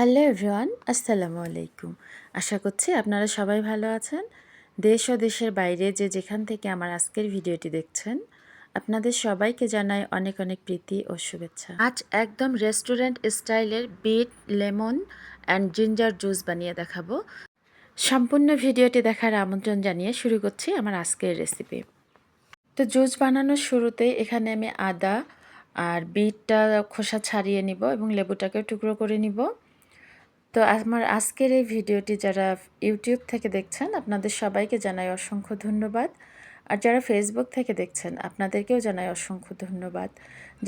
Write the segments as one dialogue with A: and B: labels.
A: Hello everyone, আসসালামু আলাইকুম। আশা করছি আপনারা সবাই ভালো আছেন। দেশ ও দেশের বাইরে যে যেখান থেকে আমার আজকের ভিডিওটি দেখছেন, আপনাদের সবাইকে জানাই অনেক অনেক প্রীতি ও শুভেচ্ছা। আজ একদম রেস্টুরেন্ট স্টাইলের beet, lemon and ginger juice বানিয়ে দেখাবো। সম্পূর্ণ ভিডিওটি দেখার আমন্ত্রণ জানিয়ে শুরু করছি আমার আজকের রেসিপি তো জুস বানানোর শুরুতেই এখানে আমি আদা আর বিটটা খোসা ছাড়িয়ে নিব এবং লেবুটাকে টুকরো করে নিব। তো আমার আজকের এই ভিডিওটি যারা ইউটিউব থেকে দেখছেন, আপনাদের সবাইকে জানাই অসংখ্য ধন্যবাদ। আর যারা ফেসবুক থেকে দেখছেন, আপনাদেরকেও জানাই অসংখ্য ধন্যবাদ।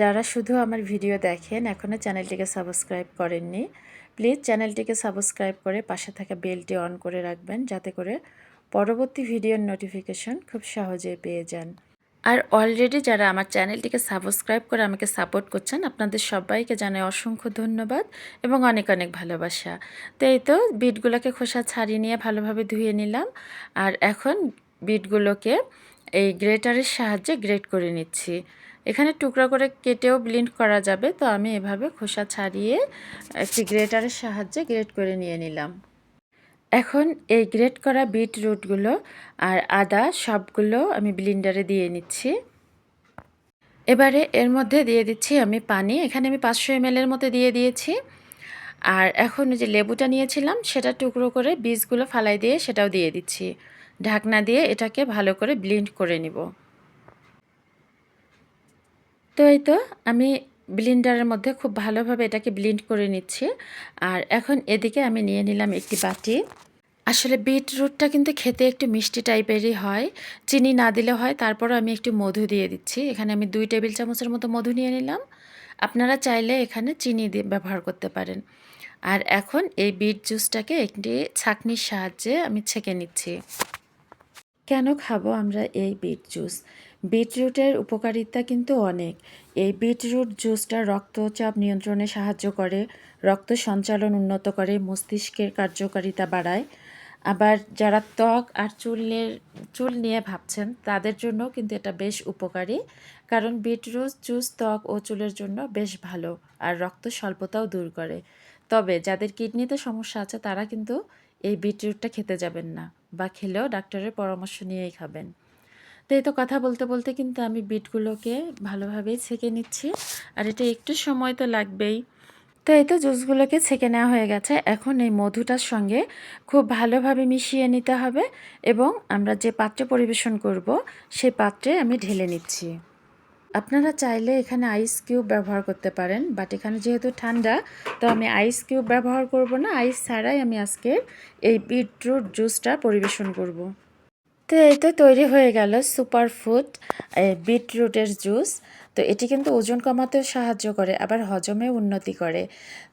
A: যারা শুধু আমার ভিডিও দেখেন এখনও চ্যানেলটিকে সাবস্ক্রাইব করেননি, প্লিজ চ্যানেলটিকে সাবস্ক্রাইব করে পাশে থাকা বেলটি অন করে রাখবেন, যাতে করে পরবর্তী ভিডিওর নোটিফিকেশন খুব সহজে পেয়ে যান। আর অলরেডি যারা আমার চ্যানেলটিকে সাবস্ক্রাইব করে আমাকে সাপোর্ট করছেন, আপনাদের সবাইকে জানাই অসংখ্য ধন্যবাদ এবং অনেক অনেক ভালোবাসা। তো এই তো বিটগুলোকে খোসা ছাড়িয়ে নিয়ে ভালোভাবে ধুয়ে নিলাম। আর এখন বিটগুলোকে এই গ্রেটারের সাহায্যে গ্রেট করে নিচ্ছি। এখানে টুকরা করে কেটেও ব্লিন্ড করা যাবে, তো আমি এভাবে খোসা ছাড়িয়ে একটি গ্রেটারের সাহায্যে গ্রেট করে নিয়ে নিলাম। এখন এই গ্রেট করা বিট রুটগুলো আর আদা সবগুলো আমি ব্লিন্ডারে দিয়ে নিচ্ছি। এবারে এর মধ্যে দিয়ে দিচ্ছি আমি পানি। এখানে আমি পাঁচশো এর মতো দিয়ে দিয়েছি। আর এখন যে লেবুটা নিয়েছিলাম, সেটা টুকরো করে বীজগুলো ফালাই দিয়ে সেটাও দিয়ে দিচ্ছি। ঢাকনা দিয়ে এটাকে ভালো করে ব্লিন্ড করে নিব। তো এই তো আমি ব্লিন্ডারের মধ্যে খুব ভালোভাবে এটাকে ব্লিন্ড করে নিচ্ছি। আর এখন এদিকে আমি নিয়ে নিলাম একটি বাটি। আসলে বিটরুটটা কিন্তু খেতে একটু মিষ্টি টাইপেরই হয়। চিনি না দিলে হয়, তারপরও আমি একটু মধু দিয়ে দিচ্ছি। এখানে আমি দুই টেবিল চামচের মতো মধু নিয়ে নিলাম। আপনারা চাইলে এখানে চিনি দিয়ে ব্যবহার করতে পারেন। আর এখন এই বিট জুসটাকে একটি ছাকনির সাহায্যে আমি ছেঁকে নিচ্ছি। কেন খাব আমরা এই বিট জুস? বিটরুটের উপকারিতা কিন্তু অনেক। এই বিটরুট জুসটা রক্তচাপ নিয়ন্ত্রণে সাহায্য করে, রক্ত সঞ্চালন উন্নত করে, মস্তিষ্কের কার্যকারিতা বাড়ায়। আবার যারা ত্বক আর চুলের, চুল নিয়ে ভাবছেন, তাদের জন্য কিন্তু এটা বেশ উপকারী। কারণ বিটরুট জুস ত্বক ও চুলের জন্য বেশ ভালো, আর রক্ত স্বল্পতাও দূর করে। তবে যাদের কিডনিতে সমস্যা আছে, তারা কিন্তু এই বিটরুটটা খেতে যাবেন না বা খেলেও ডাক্তারের পরামর্শ নিয়েই খাবেন। তো এই তো কথা বলতে বলতে কিন্তু আমি বিটগুলোকে ভালোভাবেই ছেঁকে নিচ্ছি। আর এটা একটু সময় তো লাগবেই। তো এই তো জুসগুলোকে ছেঁকে নেওয়া হয়ে গেছে। এখন এই মধুটার সঙ্গে খুব ভালোভাবে মিশিয়ে নিতে হবে এবং আমরা যে পাত্রে পরিবেশন করব সেই পাত্রে আমি ঢেলে নিচ্ছি। আপনারা চাইলে এখানে আইস কিউব ব্যবহার করতে পারেন বাট এখানে যেহেতু ঠান্ডা, তো আমি আইস কিউব ব্যবহার করব না আইস ছাড়াই আমি আজকে এই বিটরুট জুসটা পরিবেশন করব। তো এই তো তৈরি হয়ে গেল সুপার ফুড বিটরুটের জুস তো এটি কিন্তু ওজন কমাতেও সাহায্য করে, আবার হজমে উন্নতি করে।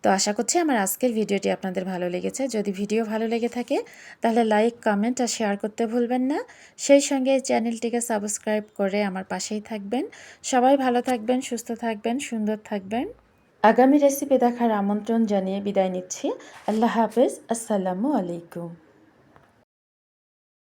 A: তো আশা করছি আমার আজকের ভিডিওটি আপনাদের ভালো লেগেছে। যদি ভিডিও ভালো লেগে থাকে, তাহলে লাইক কমেন্ট আর শেয়ার করতে ভুলবেন না। সেই সঙ্গে চ্যানেলটিকে সাবস্ক্রাইব করে আমার পাশেই থাকবেন। সবাই ভালো থাকবেন, সুস্থ থাকবেন, সুন্দর থাকবেন। আগামী রেসিপি দেখার আমন্ত্রণ জানিয়ে বিদায় নিচ্ছি। আল্লাহ হাফেজ, আসসালামু আলাইকুম।